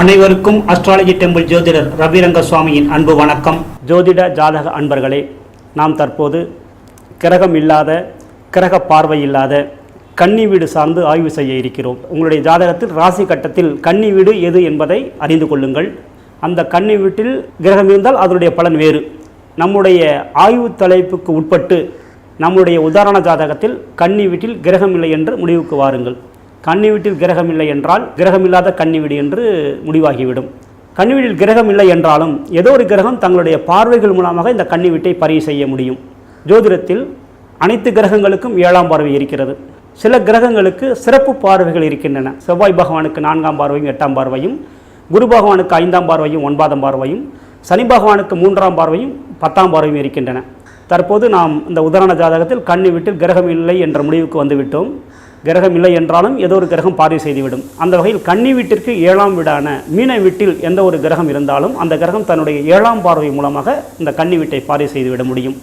அனைவருக்கும் astrology temple ஜோதிடர் ரவிரங்க சுவாமியின் அன்பு வணக்கம். ஜோதிட ஜாதக அன்பர்களே நாம் தற்போது கிரகம் இல்லாத கிரக பார்வை இல்லாத கன்னி வீடு சார்ந்து ஆய்வு செய்ய இருக்கிறோம். உங்களுடைய ஜாதகத்தில் ராசி கட்டத்தில் கன்னி வீடு எது என்பதை அறிந்து கொள்ளுங்கள். அந்த கன்னி வீட்டில் கிரகம் இருந்தால் அதனுடைய பலன் வேறு. நம்முடைய ஆய்வு தலைப்புக்கு உட்பட்டு நம்முடைய உதாரண ஜாதகத்தில் கன்னி வீட்டில் கிரகம் இல்லை என்று முடிவுக்கு வாருங்கள். கன்னி வீட்டில் கிரகம் இல்லை என்றால் கிரகம் இல்லாத கன்னி வீடு என்று முடிவாகிவிடும். கன்னி வீட்டில் கிரகம் இல்லை என்றாலும் ஏதோ ஒரு கிரகம் தங்களுடைய பார்வைகள் மூலமாக இந்த கன்னி வீட்டை பதிவு செய்ய முடியும். ஜோதிடத்தில் அனைத்து கிரகங்களுக்கும் ஏழாம் பார்வை இருக்கிறது. சில கிரகங்களுக்கு சிறப்பு பார்வைகள் இருக்கின்றன. செவ்வாய் பகவானுக்கு நான்காம் பார்வையும் எட்டாம் பார்வையும் குரு பகவானுக்கு ஐந்தாம் பார்வையும் ஒன்பதாம் பார்வையும் சனி பகவானுக்கு மூன்றாம் பார்வையும் பத்தாம் பார்வையும் இருக்கின்றன. தற்போது நாம் இந்த உதாரண ஜாதகத்தில் கன்னி வீட்டில் கிரகம் இல்லை என்ற முடிவுக்கு வந்துவிட்டோம். கிரகம் இல்லை என்றாலும் ஏதோ ஒரு கிரகம் பார்வை செய்துவிடும். அந்த வகையில் கன்னி வீட்டிற்கு ஏழாம் வீடான மீன வீட்டில் எந்த ஒரு கிரகம் இருந்தாலும் அந்த கிரகம் தன்னுடைய ஏழாம் பார்வை மூலமாக இந்த கன்னி வீட்டை பார்வை செய்துவிட முடியும்.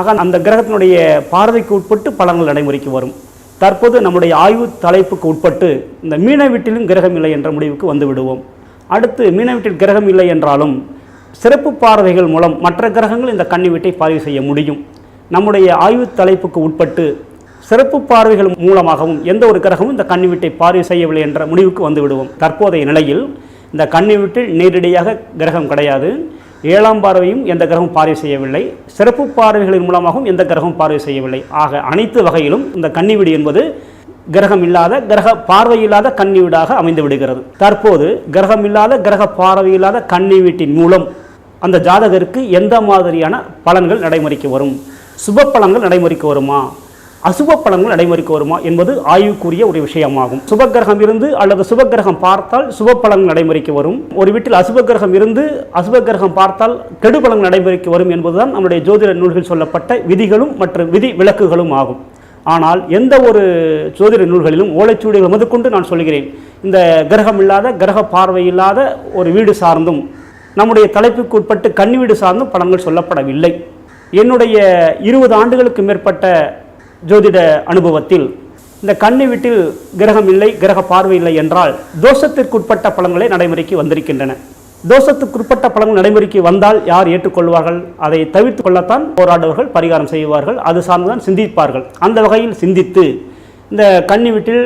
ஆக அந்த கிரகத்தினுடைய பார்வைக்கு உட்பட்டு பலன்கள் நடைமுறைக்கு வரும். தற்போது நம்முடைய ஆய்வு தலைப்புக்கு உட்பட்டு இந்த மீன வீட்டிலும் கிரகம் இல்லை என்ற முடிவுக்கு வந்து விடுவோம். அடுத்து மீன வீட்டில் கிரகம் இல்லை என்றாலும் சிறப்பு பார்வைகள் மூலம் மற்ற கிரகங்கள் இந்த கன்னி வீட்டை பார்வை செய்ய முடியும். நம்முடைய ஆய்வு தலைப்புக்கு உட்பட்டு சிறப்பு பார்வைகள் மூலமாகவும் எந்த ஒரு கிரகமும் இந்த கண்ணி வீட்டை பார்வை செய்யவில்லை என்ற முடிவுக்கு வந்துவிடுவோம். தற்போதைய நிலையில் இந்த கண்ணி வீட்டில் நேரடியாக கிரகம் கிடையாது. ஏழாம் பார்வையும் எந்த கிரகமும் பார்வை செய்யவில்லை. சிறப்பு பார்வைகளின் மூலமாகவும் எந்த கிரகமும் பார்வை செய்யவில்லை. ஆக அனைத்து வகையிலும் இந்த கண்ணி வீடு என்பது கிரகம் இல்லாத கிரக பார்வை இல்லாத வீடாக அமைந்து விடுகிறது. தற்போது கிரகம் இல்லாத கிரக பார்வை இல்லாத வீட்டின் மூலம் அந்த ஜாதகருக்கு எந்த மாதிரியான பலன்கள் நடைமுறைக்கு வரும்? சுப பலன்கள் நடைமுறைக்கு வருமா? அசுப பலன்கள் நடைமுறைக்கு வருமா என்பது ஆய்வுக்குரிய ஒரு விஷயமாகும். சுபக்கிரகம் இருந்து அல்லது சுபக்கிரகம் பார்த்தால் சுப பலன்கள் நடைமுறைக்கு வரும். ஒரு வீட்டில் அசுப கிரகம் இருந்து அசுப கிரகம் பார்த்தால் கெடு பலன்கள் நடைமுறைக்கு வரும் என்பதுதான் நம்முடைய ஜோதிட நூல்கள் சொல்லப்பட்ட விதிகளும் மற்றும் விதி விலக்குகளும் ஆகும். ஆனால் எந்த ஒரு ஜோதிட நூல்களிலும் ஓலைச்சுவடிகள் முதற்கொண்டு நான் சொல்கிறேன். இந்த கிரகம் இல்லாத கிரக பார்வை இல்லாத ஒரு வீடு சார்ந்தும் நம்முடைய தலைப்புக்கு உட்பட்டு கன்னி வீடு சார்ந்தும் பலன்கள் சொல்லப்படவில்லை. என்னுடைய இருபது ஆண்டுகளுக்கு மேற்பட்ட ஜோதிட அனுபவத்தில் இந்த கன்னி வீட்டில் கிரகம் இல்லை கிரக பார்வை இல்லை என்றால் தோஷத்திற்குட்பட்ட பலன்களே நடைமுறைக்கு வந்திருக்கின்றன. தோஷத்துக்குட்பட்ட பலன்கள் நடைமுறைக்கு வந்தால் யார் ஏற்றுக்கொள்வார்கள்? அதை தவிர்த்து கொள்ளத்தான் போராடுவர்கள் பரிகாரம் செய்வார்கள். அது சார்ந்துதான் சிந்திப்பார்கள். அந்த வகையில் சிந்தித்து இந்த கண்ணி வீட்டில்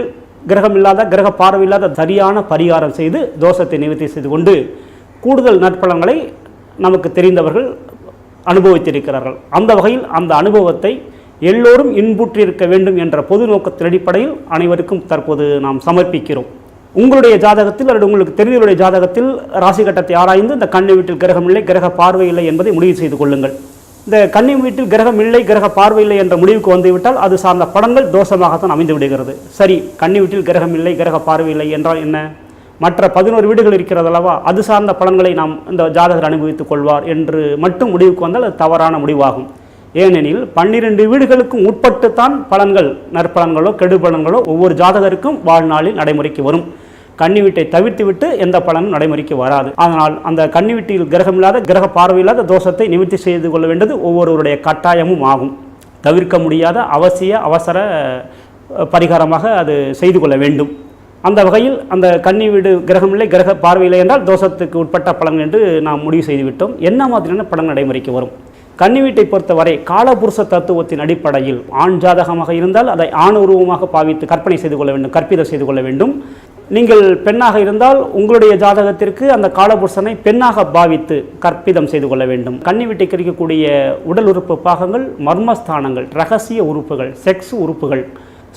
கிரகம் இல்லாத கிரக பார்வை இல்லாத சரியான பரிகாரம் செய்து தோஷத்தை நிவர்த்தி செய்து கொண்டு கூடுதல் நற்பலன்களை நமக்கு தெரிந்தவர்கள் அனுபவித்திருக்கிறார்கள். அந்த வகையில் அந்த அனுபவத்தை எல்லோரும் இன்புற்றிருக்க வேண்டும் என்ற பொது நோக்கத்தின் அடிப்படையில் அனைவருக்கும் தற்போது நாம் சமர்ப்பிக்கிறோம். உங்களுடைய ஜாதகத்தில் அல்லது உங்களுக்கு தெரிந்தவருடைய ஜாதகத்தில் ராசி கட்டத்தை ஆராய்ந்து இந்த கண்ணை வீட்டில் கிரகம் இல்லை கிரக பார்வை இல்லை என்பதை முடிவு செய்து கொள்ளுங்கள். இந்த கண்ணி வீட்டில் கிரகம் இல்லை கிரக பார்வை இல்லை என்ற முடிவுக்கு வந்துவிட்டால் அது சார்ந்த படங்கள் தோஷமாகத்தான் அமைந்து விடுகிறது. சரி கண்ணி வீட்டில் கிரகம் இல்லை கிரக பார்வை இல்லை என்றால் என்ன? மற்ற பதினோரு வீடுகள் இருக்கிறது அல்லவா? அது சார்ந்த பலன்களை நாம் இந்த ஜாதகர் அனுபவித்துக் கொள்வார் என்று மட்டும் முடிவுக்கு வந்தால் அது தவறான முடிவாகும். ஏனெனில் பன்னிரண்டு வீடுகளுக்கும் உட்பட்டுத்தான் பலன்கள் நற்பலன்களோ கெடுபலன்களோ ஒவ்வொரு ஜாதகருக்கும் வாழ்நாளில் நடைமுறைக்கு வரும். கன்னி வீட்டை தவிர்த்து விட்டு எந்த பலனும் நடைமுறைக்கு வராது. அதனால் அந்த கன்னி வீட்டில் கிரகமில்லாத கிரக பார்வையில்லாத தோஷத்தை நிவர்த்தி செய்து கொள்ள வேண்டியது ஒவ்வொருவருடைய கட்டாயமும் ஆகும். தவிர்க்க முடியாத அவசிய அவசர பரிகாரமாக அது செய்து கொள்ள வேண்டும். அந்த வகையில் அந்த கன்னி வீடு கிரகமில்லை கிரக பார்வையில்லை என்றால் தோஷத்துக்கு உட்பட்ட பலன் என்று நாம் முடிவு செய்துவிட்டோம். என்ன மாதிரியான பலன் நடைமுறைக்கு வரும்? கன்னி வீட்டை பொறுத்தவரை காலபுருஷ தத்துவத்தின் அடிப்படையில் ஆண் ஜாதகமாக இருந்தால் அதை ஆண் உருவமாக பாவித்து கற்பனை செய்து கொள்ள வேண்டும் கற்பிதம் செய்து கொள்ள வேண்டும். நீங்கள் பெண்ணாக இருந்தால் உங்களுடைய ஜாதகத்திற்கு அந்த காலபுருஷனை பெண்ணாக பாவித்து கற்பிதம் செய்து கொள்ள வேண்டும். கன்னி வீட்டை குறிக்கக்கூடிய உடல் உறுப்பு பாகங்கள் மர்மஸ்தானங்கள் ரகசிய உறுப்புகள் செக்ஸ் உறுப்புகள்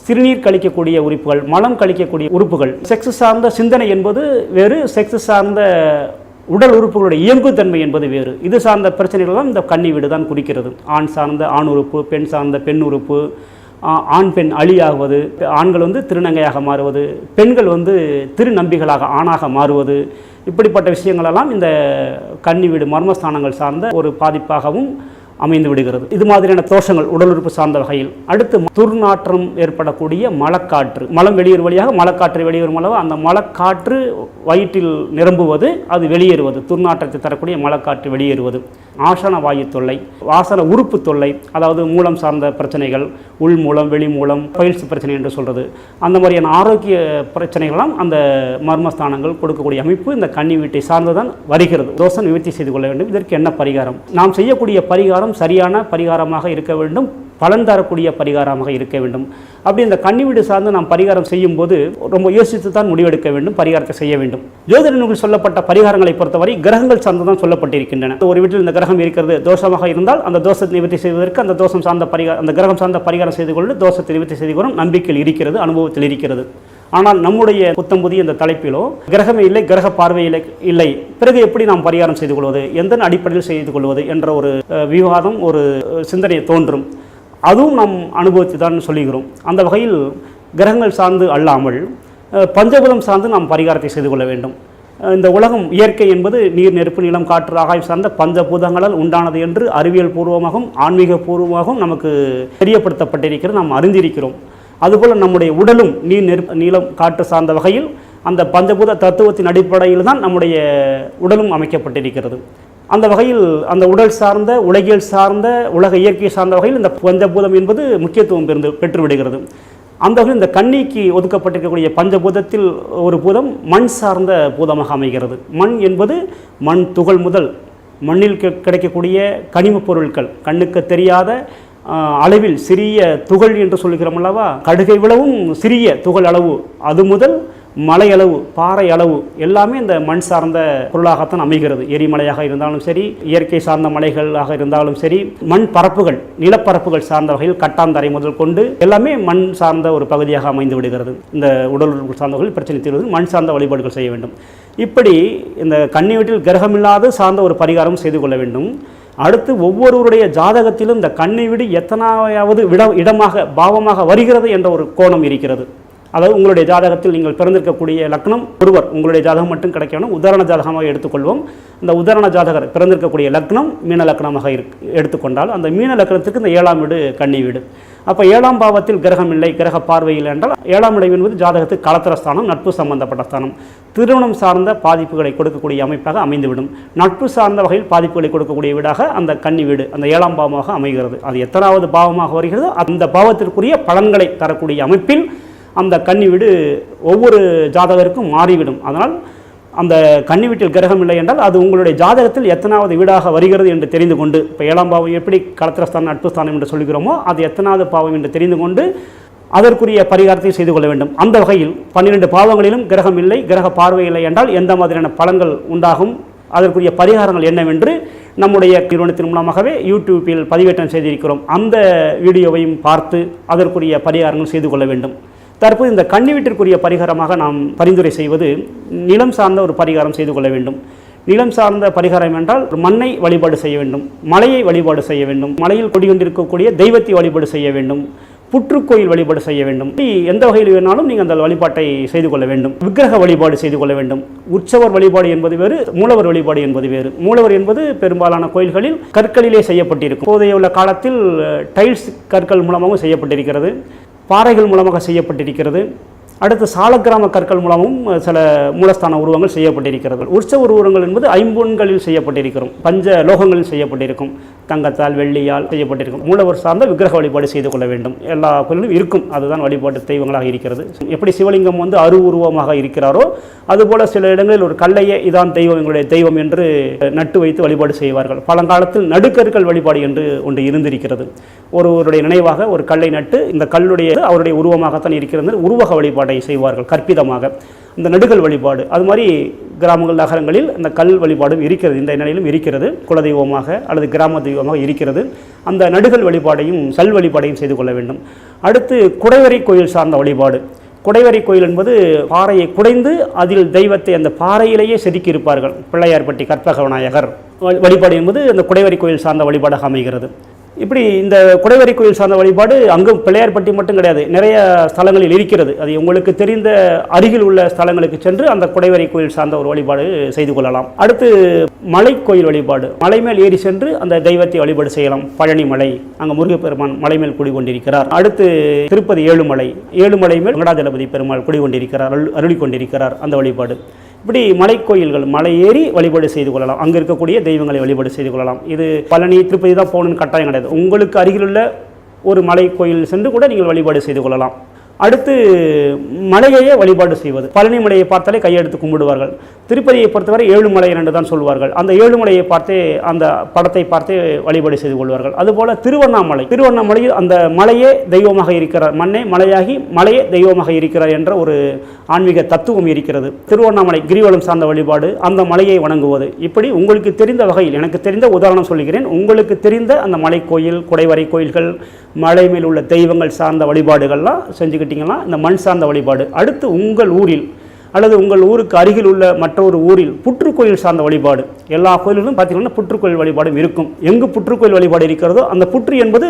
சிறுநீர் கழிக்கக்கூடிய உறுப்புகள் மலம் கழிக்கக்கூடிய உறுப்புகள். செக்ஸ் சார்ந்த சிந்தனை என்பது வேறு செக்ஸ் சார்ந்த உடல் உறுப்புகளுடைய இயங்குத்தன்மை என்பது வேறு. இது சார்ந்த பிரச்சனைகள் தான் இந்த கன்னி வீடு தான் குறிக்கிறது. ஆண் சார்ந்த ஆண் உறுப்பு பெண் சார்ந்த பெண் உறுப்பு ஆண் பெண் அழியாகுவது ஆண்கள் வந்து திருநங்கையாக மாறுவது பெண்கள் வந்து திருநம்பிகளாக ஆணாக மாறுவது இப்படிப்பட்ட விஷயங்களெல்லாம் இந்த கன்னி வீடு மர்மஸ்தானங்கள் சார்ந்த ஒரு பாதிப்பாகவும் அமைந்து விடுகிறது. இது மாதிரியான தோஷங்கள் உடல் உறுப்பு சார்ந்த வகையில். அடுத்து துர்நாற்றம் ஏற்படக்கூடிய மலக்காற்று. மலம் வெளியேறும் வழியாக மலக்காற்று வெளியேறும் அளவு அந்த மலக்காற்று வயிற்றில் நிரம்புவது அது வெளியேறுவது. துர்நாற்றத்தை தரக்கூடிய மலக்காற்று வெளியேறுவது. ஆசன வாயு தொல்லை வாசன உறுப்பு தொல்லை அதாவது மூலம் சார்ந்த பிரச்சனைகள் உள் மூலம் வெளி மூலம் பயிற்சி பிரச்சனை என்று சொல்கிறது அந்த மாதிரியான ஆரோக்கிய பிரச்சனைகள்லாம் அந்த மர்மஸ்தானங்கள் கொடுக்கக்கூடிய அமைப்பு இந்த கன்னி வீட்டை சார்ந்துதான் வருகிறது. தோஷம் நிவர்த்தி செய்து கொள்ள வேண்டும். இதற்கு என்ன பரிகாரம்? நாம் செய்யக்கூடிய பரிகாரம் சரியான பரிகாரமாக இருக்க வேண்டும் பலன் தரக்கூடிய பரிகாரமாக இருக்க வேண்டும். அப்படி இந்த கன்னி வீடு சார்ந்து நாம் பரிகாரம் செய்யும் போது ரொம்ப யோசித்து தான் முடிவெடுக்க வேண்டும் பரிகாரத்தை செய்ய வேண்டும். ஜோதிட சொல்லப்பட்ட பரிகாரங்களை பொறுத்தவரை கிரகங்கள் சார்ந்து தான் சொல்லப்பட்டிருக்கின்றன. ஒரு வீட்டில் இந்த கிரகம் இருக்கிறது தோஷமாக இருந்தால் அந்த தோஷத்தை நிவர்த்தி செய்வதற்கு அந்த தோஷம் சார்ந்த பரிகாரம் அந்த கிரகம் சார்ந்த பரிகாரம் செய்து கொண்டு தோஷத்தை நிவர்த்தி செய்து கொள்ளும் நம்பிக்கையில் இருக்கிறது அனுபவத்தில் இருக்கிறது. ஆனால் நம்முடைய புத்தம் புதிய இந்த தலைப்பிலோ கிரகமே இல்லை கிரக பார்வை இல்லை இல்லை. பிறகு எப்படி நாம் பரிகாரம் செய்து கொள்வது எந்த அடிப்படையில் செய்து கொள்வது என்ற ஒரு விவாதம் ஒரு சிந்தனை தோன்றும். அதுவும் நாம் அனுபவித்து தான் சொல்லுகிறோம். அந்த வகையில் கிரகங்கள் சார்ந்து அல்லாமல் அஹ், பஞ்சபூதம் சார்ந்து நாம் பரிகாரத்தை செய்து கொள்ள வேண்டும். இந்த உலகம் இயற்கை என்பது நீர் நெருப்பு நிலம் காற்று ஆகாயம் சார்ந்த பஞ்சபூதங்களால் உண்டானது என்று அறிவியல் பூர்வமாகவும் ஆன்மீக பூர்வமாகவும் நமக்கு தெரியப்படுத்தப்பட்டிருக்கிறது நாம் அறிந்திருக்கிறோம். அதுபோல் நம்முடைய உடலும் நீர் நெருப்பு நீளம் காற்று சார்ந்த வகையில் அந்த பஞ்சபூத தத்துவத்தின் அடிப்படையில் தான் நம்முடைய உடலும் அமைக்கப்பட்டிருக்கிறது. அந்த வகையில் அந்த உடல் சார்ந்த உலகியல் சார்ந்த உலக இயற்கை சார்ந்த வகையில் இந்த பஞ்சபூதம் என்பது முக்கியத்துவம் பெருந்து பெற்றுவிடுகிறது. அந்த வகையில் இந்த கண்ணிக்கு ஒதுக்கப்பட்டிருக்கக்கூடிய பஞ்சபூதத்தில் ஒரு பூதம் மண் சார்ந்த பூதமாக அமைகிறது. மண் என்பது மண் துகள் முதல் மண்ணில் கிடைக்கக்கூடிய கனிமப் பொருட்கள். கண்ணுக்கு தெரியாத அளவில் சிறிய துகள் என்று சொல்கிறோம் அல்லவா? கடுகை விளவும் சிறிய துகள் அளவு. அது முதல் மலை அளவு பாறை அளவு. எல்லாமே இந்த மண் சார்ந்த பொருளாகத்தான் அமைகிறது. எரிமலையாக இருந்தாலும் சரி இயற்கை சார்ந்த மலைகளாக இருந்தாலும் சரி மண் பரப்புகள் நிலப்பரப்புகள் சார்ந்த வகையில் கட்டாந்தரை முதல் கொண்டு எல்லாமே மண் சார்ந்த ஒரு பகுதியாக அமைந்து விடுகிறது. இந்த உடல் சார்ந்தவர்கள் பிரச்சனை தீர்வது மண் சார்ந்த வழிபாடுகள் செய்ய வேண்டும். இப்படி இந்த கண்ணி வீட்டில் கிரகமில்லாத சார்ந்த ஒரு பரிகாரம் செய்து கொள்ள வேண்டும். அடுத்து ஒவ்வொருவருடைய ஜாதகத்திலும் இந்த கண்ணை விடு எத்தனாவது விட இடமாக பாவமாக வருகிறது என்ற ஒரு கோணம் இருக்கிறது. அதாவது உங்களுடைய ஜாதகத்தில் நீங்கள் பிறந்திருக்கக்கூடிய லக்னம் ஒருவர் உங்களுடைய ஜாதகம் மட்டும் கிடைக்க வேணும் உதாரண ஜாதகமாக எடுத்துக்கொள்வோம். அந்த உதாரண ஜாதகர் பிறந்திருக்கக்கூடிய லக்னம் மீன லக்னமாக இருக் எடுத்துக்கொண்டால் அந்த மீன லக்னத்துக்கு இந்த ஏழாம் வீடு கன்னி வீடு. அப்போ ஏழாம் பாவத்தில் கிரகம் இல்லை கிரக பார்வையில் என்றால் ஏழாம் இடம் என்பது ஜாதகத்துக்கு கலத்திரஸ்தானம் நட்பு சம்பந்தப்பட்ட ஸ்தானம். திருமணம் சார்ந்த பாதிப்புகளை கொடுக்கக்கூடிய அமைப்பாக அமைந்துவிடும். நட்பு சார்ந்த வகையில் பாதிப்புகளை கொடுக்கக்கூடிய வீடாக அந்த கன்னி வீடு அந்த ஏழாம் பாவமாக அமைகிறது. அது எத்தனாவது பாவமாக வருகிறதோ அந்த பாவத்திற்குரிய பலன்களை தரக்கூடிய அமைப்பில் அந்த கன்னி வீடு ஒவ்வொரு ஜாதகருக்கும் மாறிவிடும். அதனால் அந்த கன்னி வீட்டில் கிரகம் இல்லை என்றால் அது உங்களுடைய ஜாதகத்தில் எத்தனாவது வீடாக வருகிறது என்று தெரிந்து கொண்டு இப்போ ஏழாம் பாவம் எப்படி கலத்திரஸ்தானம் நட்புஸ்தானம் என்று சொல்கிறோமோ அது எத்தனாவது பாவம் என்று தெரிந்து கொண்டு அதற்குரிய பரிகாரத்தை செய்து கொள்ள வேண்டும். அந்த வகையில் பன்னிரெண்டு பாவங்களிலும் கிரகம் இல்லை கிரக பார்வை இல்லை என்றால் எந்த மாதிரியான பலன்கள் உண்டாகும்? அதற்குரிய பரிகாரங்கள் என்னவென்று நம்முடைய நிறுவனத்தின் மூலமாகவே யூடியூப்பில் பதிவேற்றம் செய்திருக்கிறோம். அந்த வீடியோவையும் பார்த்து அதற்குரிய பரிகாரங்கள் செய்து கொள்ள வேண்டும். தற்போது இந்த கண்ணிவீட்டிற்குரிய பரிகாரமாக நாம் பரிந்துரை செய்வது நிலம் சார்ந்த ஒரு பரிகாரம் செய்து கொள்ள வேண்டும். நிலம் சார்ந்த பரிகாரம் என்றால் மண்ணை வழிபாடு செய்ய வேண்டும் மலையை வழிபாடு செய்ய வேண்டும் மலையில் கொடிகொண்டிருக்கக்கூடிய தெய்வத்தை வழிபாடு செய்ய வேண்டும் புற்றுக்கோயில் வழிபாடு செய்ய வேண்டும். எந்த வகையில் வேணாலும் நீங்கள் அந்த வழிபாட்டை செய்து கொள்ள வேண்டும். விக்கிரக வழிபாடு செய்து கொள்ள வேண்டும். உற்சவர் வழிபாடு என்பது வேறு மூலவர் வழிபாடு என்பது வேறு. மூலவர் என்பது பெரும்பாலான கோயில்களில் கற்களிலே செய்யப்பட்டிருக்கும். போதைய உள்ள காலத்தில் டைல்ஸ் கற்கள் மூலமாகவும் செய்யப்பட்டிருக்கிறது. பாறைகள் மூலமாக செய்யப்பட்டிருக்கிறது. அடுத்து சாலக்கிராம கற்கள் மூலமும் சில மூலஸ்தான உருவங்கள் செய்யப்பட்டிருக்கிறார்கள் உற்சவ உருவங்கள் என்பது ஐம்பொன்களில் செய்யப்பட்டிருக்கிறோம். பஞ்ச லோகங்களில் செய்யப்பட்டிருக்கும். தங்கத்தால் வெள்ளியால் செய்யப்பட்டிருக்கும். மூலவர் சார்ந்த விக்கிரக வழிபாடு செய்து கொள்ள வேண்டும். எல்லா கோயிலும் இருக்கும். அதுதான் வழிபாட்டு தெய்வங்களாக இருக்கிறது. எப்படி சிவலிங்கம் வந்து அரு உருவமாக இருக்கிறாரோ அதுபோல சில இடங்களில் ஒரு கல்லையே இதான் தெய்வம் எங்களுடைய தெய்வம் என்று நட்டு வைத்து வழிபாடு செய்வார்கள். பழங்காலத்தில் நடுக்கற்கள் வழிபாடு என்று ஒன்று இருந்திருக்கிறது. ஒருவருடைய நினைவாக ஒரு கல்லை நட்டு இந்த கல்லுடைய அவருடைய உருவமாகத்தான் இருக்கிறது. உருவக வழிபாடு செய்வார்கள் கற்பிதமாக. இந்த நடுகள் வழிபாடு அது மாதிரி கிராமங்கள் நகரங்களில் இந்த கல் வழிபாடும் இருக்கிறது. இந்த நிலையிலும் இருக்கிறது. குலதெய்வமாக அல்லது கிராம தெய்வமாக இருக்கிறது. அந்த நடுகல் வழிபாடையும் சல் வழிபாடையும் செய்து கொள்ள வேண்டும். அடுத்து குடைவரை கோயில் சார்ந்த வழிபாடு. குடைவரை கோயில் என்பது பாறையை குடைந்து அதில் தெய்வத்தை அந்த பாறையிலேயே செதுக்கி இருப்பார்கள். பிள்ளையார்பட்டி கற்பக விநாயகர் வழிபாடு என்பது அந்த குடைவரை கோயில் சார்ந்த வழிபாடாக அமைகிறது. இப்படி இந்த குடைவரை கோயில் சார்ந்த வழிபாடு அங்கும் பிள்ளையார்பட்டி மட்டும் கிடையாது. நிறைய ஸ்தலங்களில் இருக்கிறது. அது உங்களுக்கு தெரிந்த அருகில் உள்ள ஸ்தலங்களுக்கு சென்று அந்த குடைவரை கோயில் சார்ந்த ஒரு வழிபாடு செய்து கொள்ளலாம். அடுத்து மலை கோயில் வழிபாடு. மலை மேல் ஏறி சென்று அந்த தெய்வத்தை வழிபாடு செய்யலாம். பழனி மலை அங்கே முருகப்பெருமான் மலை மேல் குடிகொண்டிருக்கிறார். அடுத்து திருப்பதி ஏழுமலை. ஏழுமலை மேல் வெங்கடாஜலபதி பெருமாள் குடிகொண்டிருக்கிறார் அருள் அருளி கொண்டிருக்கிறார் அந்த வழிபாடு. இப்படி மலை கோயில்கள் மலை ஏறி வழிபாடு செய்து கொள்ளலாம். அங்கே இருக்கக்கூடிய தெய்வங்களை வழிபாடு செய்து கொள்ளலாம். இது பழனி திருப்பதி தான் போகணும்னு கட்டாயம் கிடையாது. உங்களுக்கு அருகிலுள்ள ஒரு மலை கோயில் சென்று கூட நீங்கள் வழிபாடு செய்து கொள்ளலாம். அடுத்து மலையையே வழிபாடு செய்வது. பழனி மலையை பார்த்தாலே கையெடுத்து கும்பிடுவார்கள். திருப்பதியை பொறுத்தவரை ஏழுமலை என்று தான் சொல்வார்கள். அந்த ஏழுமலையை பார்த்தே அந்த படத்தை பார்த்தே வழிபாடு செய்து கொள்வார்கள். அதுபோல திருவண்ணாமலை. திருவண்ணாமலையில் அந்த மலையே தெய்வமாக இருக்கிறார் மண்ணே மலையாகி மலையே தெய்வமாக இருக்கிறார் என்ற ஒரு ஆன்மீக தத்துவம் இருக்கிறது. திருவண்ணாமலை கிரிவலம் சார்ந்த வழிபாடு அந்த மலையை வணங்குவது. இப்படி உங்களுக்கு தெரிந்த வகையில் எனக்கு தெரிந்த உதாரணம் சொல்கிறேன். உங்களுக்கு தெரிந்த அந்த மலை கோயில் குடைவரை கோயில்கள் மலை மேல் உள்ள தெய்வங்கள் சார்ந்த வழிபாடுகள்லாம் செஞ்சுக்கிட்டு செஞ்சுக்கிட்டிங்கன்னா இந்த மண் சார்ந்த வழிபாடு. அடுத்து உங்கள் ஊரில் அல்லது உங்கள் ஊருக்கு அருகில் உள்ள மற்றொரு ஊரில் புற்றுக்கோயில் சார்ந்த வழிபாடு. எல்லா கோயிலும் பார்த்தீங்கன்னா புற்றுக்கோயில் வழிபாடும் இருக்கும். எங்கு புற்றுக்கோயில் வழிபாடு இருக்கிறதோ அந்த புற்று என்பது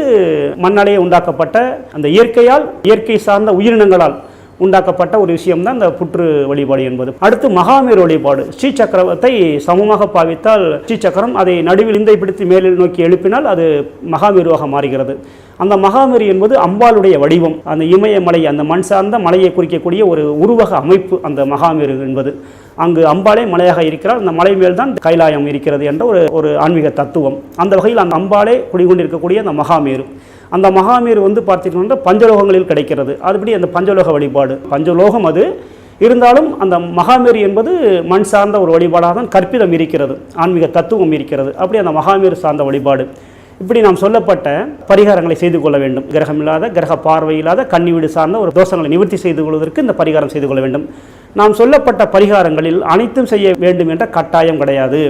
மண்ணாலேயே உண்டாக்கப்பட்ட அந்த இயற்கையால் இயற்கை சார்ந்த உயிரினங்களால் உண்டாக்கப்பட்ட ஒரு விஷயம் தான் இந்த புற்று வழிபாடு என்பது. அடுத்து மகாமீர் வழிபாடு. ஸ்ரீ சக்கரத்தை சமமாக பாவித்தால் ஸ்ரீ சக்கரம் அதை நடுவில் இந்தை பிடித்து மேலில் நோக்கி எழுப்பினால் அது மகாமீருவாக மாறுகிறது. அந்த மகாமேரு என்பது அம்பாளுடைய வடிவம். அந்த இமயமலை அந்த மண் சார்ந்த மலையை குறிக்கக்கூடிய ஒரு உருவக அமைப்பு அந்த மகாமேரு என்பது. அங்கு அம்பாளே மலையாக இருக்கிறார். அந்த மலை மேல்தான் கைலாயம் இருக்கிறது என்ற ஒரு ஒரு ஆன்மீக தத்துவம். அந்த வகையில் அந்த அம்பாளே குடிகொண்டிருக்கக்கூடிய அந்த மகாமேரு. அந்த மகாமீர் வந்து பார்த்தீங்கன்னா பஞ்சலோகங்களில் கிடைக்கிறது. அதுபடி அந்த பஞ்சலோக வழிபாடு. பஞ்சலோகம் அது. இருந்தாலும் அந்த மகாமீர் என்பது மண் சார்ந்த ஒரு வழிபாடாக தான் கற்பிதம் இருக்கிறது. ஆன்மீக தத்துவம் இருக்கிறது. அப்படி அந்த மகாமீர் சார்ந்த வழிபாடு. இப்படி நாம் சொல்லப்பட்ட பரிகாரங்களை செய்து கொள்ள வேண்டும். கிரகம் இல்லாத கிரக பார்வை இல்லாத கன்னி வீடு சார்ந்த ஒரு தோஷங்களை நிவர்த்தி செய்து கொள்வதற்கு இந்த பரிகாரம் செய்து கொள்ள வேண்டும். நாம் சொல்லப்பட்ட பரிகாரங்களில் அனைத்தும் செய்ய வேண்டும் என்ற கட்டாயம் கிடையாது.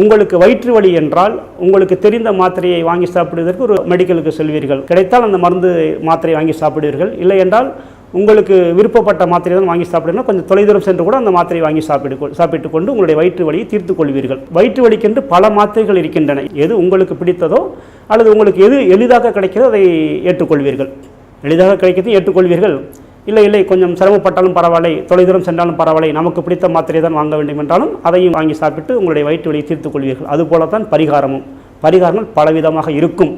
உங்களுக்கு வயிற்று வலி என்றால் உங்களுக்கு தெரிந்த மாத்திரையை வாங்கி சாப்பிடுவதற்கு ஒரு மெடிக்கலுக்கு செல்வீர்கள். கிடைத்தால் அந்த மருந்து மாத்திரையை வாங்கி சாப்பிடுவீர்கள். இல்லை என்றால் உங்களுக்கு விருப்பப்பட்ட மாத்திரை தான் வாங்கி சாப்பிடணும். கொஞ்சம் தொலைதூரம் சென்று கூட அந்த மாத்திரையை வாங்கி சாப்பிடு சாப்பிட்டு கொண்டு உங்களுடைய வயிற்று வலியை தீர்த்து கொள்வீர்கள். வயிற்று வலிக்கென்று பல மாத்திரைகள் இருக்கின்றன. எது உங்களுக்கு பிடித்ததோ அல்லது உங்களுக்கு எது எளிதாக கிடைக்கிறதோ அதை ஏற்றுக்கொள்வீர்கள். எளிதாக கிடைக்கிறது ஏற்றுக்கொள்வீர்கள். இல்லை இல்லை கொஞ்சம் சிரமப்பட்டாலும் பரவாயில்லை தொலைதூரம் சென்றாலும் பரவாயில்லை நமக்கு பிடித்த மாத்திரை தான் வாங்க வேண்டும் என்றாலும் அதையும் வாங்கி சாப்பிட்டு உங்களுடைய வயிற்று வழியை தீர்த்துக் கொள்வீர்கள். அதுபோல தான் பரிகாரமும். பரிகாரங்கள் பலவிதமாக இருக்கும்.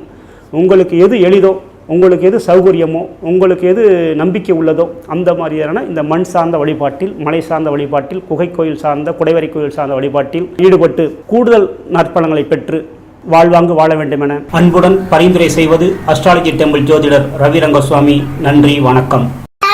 உங்களுக்கு எது எளிதோ உங்களுக்கு எது சௌகரியமோ உங்களுக்கு எது நம்பிக்கை உள்ளதோ அந்த மாதிரியான இந்த மண் சார்ந்த வழிபாட்டில் மலை சார்ந்த வழிபாட்டில் குகை கோயில் சார்ந்த குடைவரை கோயில் சார்ந்த வழிபாட்டில் ஈடுபட்டு கூடுதல் நற்பலங்களை பெற்று வாழ்வாங்கு வாழ வேண்டும் என அன்புடன் பரிந்துரை செய்வது அஸ்ட்ராலஜி டெம்பிள் ஜோதிடர் ரவிரங்கசுவாமி. நன்றி வணக்கம்.